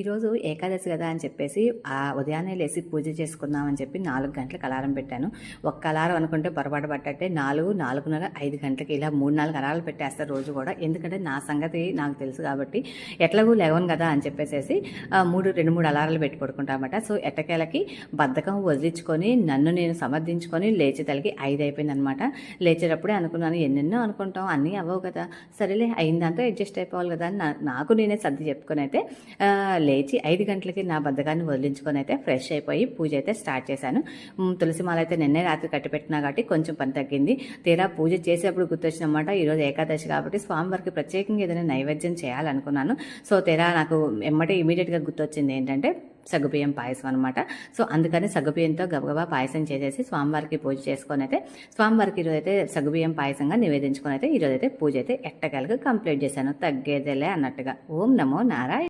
ఈరోజు ఏకాదశి కదా అని చెప్పేసి ఆ ఉదయాన్నే లేచి పూజ చేసుకుందామని చెప్పి నాలుగు గంటలకు అలారం పెట్టాను. ఒక్క అలారం అనుకుంటే పొరపాటు పట్టట్టే నాలుగు నాలుగున్నర ఐదు గంటలకి ఇలా మూడు నాలుగు అలారాలు పెట్టేస్తారు రోజు కూడా. ఎందుకంటే నా సంగతి నాకు తెలుసు కాబట్టి ఎట్లాగూ లేవను కదా అని చెప్పేసి మూడు రెండు మూడు అలారాలు పెట్టి పడుకుంటామట. సో ఎట్టకేలకి బద్ధకం వదిలించుకొని నన్ను నేను సమర్థించుకొని లేచేతలకి ఐదు అయిపోయిందనమాట. లేచేటప్పుడే అనుకున్నాను ఎన్నెన్నో అనుకుంటాం అన్నీ అవ్వవు కదా. సరేలే అయిందంతా అడ్జస్ట్ అయిపోవాలి కదా అని నా- నాకు నేనే సర్ది చెప్పుకొని అయితే లేచి ఐదు గంటలకి నా బద్దకాన్ని వదిలించుకొని అయితే ఫ్రెష్ అయిపోయి పూజ అయితే స్టార్ట్ చేశాను. తులసి మాల అయితే నిన్నే రాత్రి కట్టిపెట్టినా కాబట్టి కొంచెం పని తగ్గింది. తీరా పూజ చేసేప్పుడు గుర్తొచ్చినమాట ఈరోజు ఏకాదశి కాబట్టి స్వామివారికి ప్రత్యేకంగా ఏదైనా నైవేద్యం చేయాలనుకున్నాను. సో తీరా నాకు ఎమ్మటే ఇమీడియట్గా గుర్తొచ్చింది ఏంటంటే సగ్గుబియ్యం పాయసం అనమాట సో అందుకని సగ్గుబియ్యంతో గబగబా పాయసం చేసేసి స్వామివారికి పూజ చేసుకొని అయితే స్వామివారికి ఈరోజు అయితే సగ్గుబియ్యం పాయసంగా నివేదించుకొని అయితే ఈరోజు అయితే పూజ అయితే ఎట్టగలుగు కంప్లీట్ చేశాను. తగ్గేదేలే అన్నట్టుగా. ఓం నమో నారాయణ.